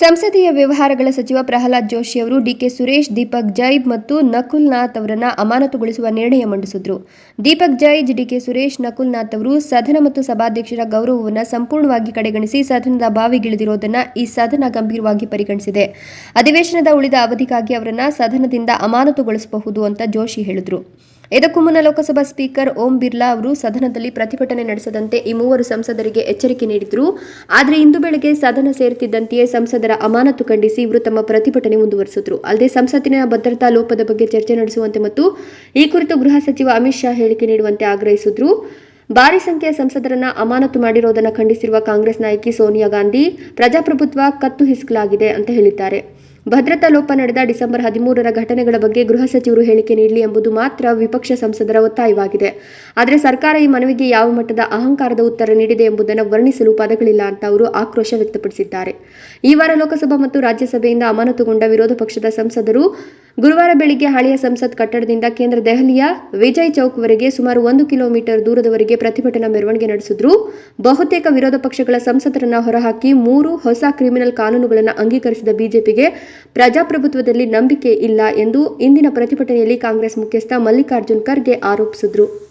ಸಂಸದೀಯ ವ್ಯವಹಾರಗಳ ಸಚಿವ ಪ್ರಹ್ಲಾದ್ ಜೋಶಿ ಅವರು ಡಿಕೆ ಸುರೇಶ್, ದೀಪಕ್ ಜೈದ್ ಮತ್ತು ನಕುಲ್ ನಾಥ್ ಅವರನ್ನ ಅಮಾನತುಗೊಳಿಸುವ ನಿರ್ಣಯ ಮಂಡಿಸಿದ್ರು. ದೀಪಕ್ ಜೈದ್, ಡಿಕೆ ಸುರೇಶ್ ನಕುಲ್ ನಾಥ್ ಅವರು ಸದನ ಮತ್ತು ಸಭಾಧ್ಯಕ್ಷರ ಗೌರವವನ್ನು ಸಂಪೂರ್ಣವಾಗಿ ಕಡೆಗಣಿಸಿ ಸದನದ ಬಾವಿಗಿಳಿದಿರುವುದನ್ನು ಈ ಸದನ ಗಂಭೀರವಾಗಿ ಪರಿಗಣಿಸಿದೆ. ಅಧಿವೇಶನದ ಉಳಿದ ಅವಧಿಗಾಗಿ ಅವರನ್ನ ಸದನದಿಂದ ಅಮಾನತುಗೊಳಿಸಬಹುದು ಅಂತ ಜೋಶಿ ಹೇಳಿದ್ರು. ಇದಕ್ಕೂ ಮುನ್ನ ಲೋಕಸಭಾ ಸ್ಪೀಕರ್ ಓಂ ಬಿರ್ಲಾ ಅವರು ಸದನದಲ್ಲಿ ಪ್ರತಿಭಟನೆ ನಡೆಸದಂತೆ ಈ ಮೂವರು ಸಂಸದರಿಗೆ ಎಚ್ಚರಿಕೆ ನೀಡಿದ್ರು. ಆದರೆ ಇಂದು ಬೆಳಗ್ಗೆ ಸದನ ಸೇರುತ್ತಿದ್ದಂತೆಯೇ ಸಂಸದರ ಅಮಾನತು ಖಂಡಿಸಿ ಇವರು ತಮ್ಮ ಪ್ರತಿಭಟನೆ ಮುಂದುವರಿಸಿದ್ರು. ಅಲ್ಲದೆ ಸಂಸತ್ತಿನ ಭದ್ರತಾ ಲೋಪದ ಬಗ್ಗೆ ಚರ್ಚೆ ನಡೆಸುವಂತೆ ಮತ್ತು ಈ ಕುರಿತು ಗೃಹ ಸಚಿವ ಅಮಿತ್ ಶಾ ಹೇಳಿಕೆ ನೀಡುವಂತೆ ಆಗ್ರಹಿಸಿದ್ರು. ಭಾರಿ ಸಂಖ್ಯೆಯ ಸಂಸದರನ್ನ ಅಮಾನತು ಮಾಡಿರೋದನ್ನು ಖಂಡಿಸಿರುವ ಕಾಂಗ್ರೆಸ್ ನಾಯಕಿ ಸೋನಿಯಾ ಗಾಂಧಿ, ಪ್ರಜಾಪ್ರಭುತ್ವ ಕತ್ತು ಹಿಸುಕಲಾಗಿದೆ ಅಂತ ಹೇಳಿದ್ದಾರೆ. ಭದ್ರತಾ ಲೋಪ ನಡೆದ ಡಿಸೆಂಬರ್ ಹದಿಮೂರರ ಘಟನೆಗಳ ಬಗ್ಗೆ ಗೃಹ ಸಚಿವರು ಹೇಳಿಕೆ ನೀಡಲಿ ಎಂಬುದು ಮಾತ್ರ ವಿಪಕ್ಷ ಸಂಸದರ ಒತ್ತಾಯವಾಗಿದೆ. ಆದರೆ ಸರ್ಕಾರ ಈ ಮನವಿಗೆ ಯಾವ ಮಟ್ಟದ ಅಹಂಕಾರದ ಉತ್ತರ ನೀಡಿದೆ ಎಂಬುದನ್ನು ವರ್ಣಿಸಲು ಪದಗಳಿಲ್ಲ ಅಂತ ಅವರು ಆಕ್ರೋಶ ವ್ಯಕ್ತಪಡಿಸಿದ್ದಾರೆ. ಈ ವಾರ ಲೋಕಸಭಾ ಮತ್ತು ರಾಜ್ಯಸಭೆಯಿಂದ ಅಮಾನತುಗೊಂಡ ವಿರೋಧ ಪಕ್ಷದ ಸಂಸದರು ಗುರುವಾರ ಬೆಳಿಗ್ಗೆ ಹಳೆಯ ಸಂಸತ್ ಕಟ್ಟಡದಿಂದ ಕೇಂದ್ರ ದೆಹಲಿಯ ವಿಜಯ್ ಚೌಕ್ವರೆಗೆ ಸುಮಾರು ಒಂದು ಕಿಲೋಮೀಟರ್ ದೂರದವರೆಗೆ ಪ್ರತಿಭಟನಾ ಮೆರವಣಿಗೆ ನಡೆಸಿದ್ರು. ಬಹುತೇಕ ವಿರೋಧ ಪಕ್ಷಗಳ ಸಂಸದರನ್ನು ಹೊರಹಾಕಿ ಮೂರು ಹೊಸ ಕ್ರಿಮಿನಲ್ ಕಾನೂನುಗಳನ್ನು ಅಂಗೀಕರಿಸಿದ ಬಿಜೆಪಿಗೆ ಪ್ರಜಾಪ್ರಭುತ್ವದಲ್ಲಿ ನಂಬಿಕೆ ಇಲ್ಲ ಎಂದು ಇಂದಿನ ಪ್ರತಿಭಟನೆಯಲ್ಲಿ ಕಾಂಗ್ರೆಸ್ ಮುಖ್ಯಸ್ಥ ಮಲ್ಲಿಕಾರ್ಜುನ್ ಖರ್ಗೆ ಆರೋಪಿಸಿದ್ರು.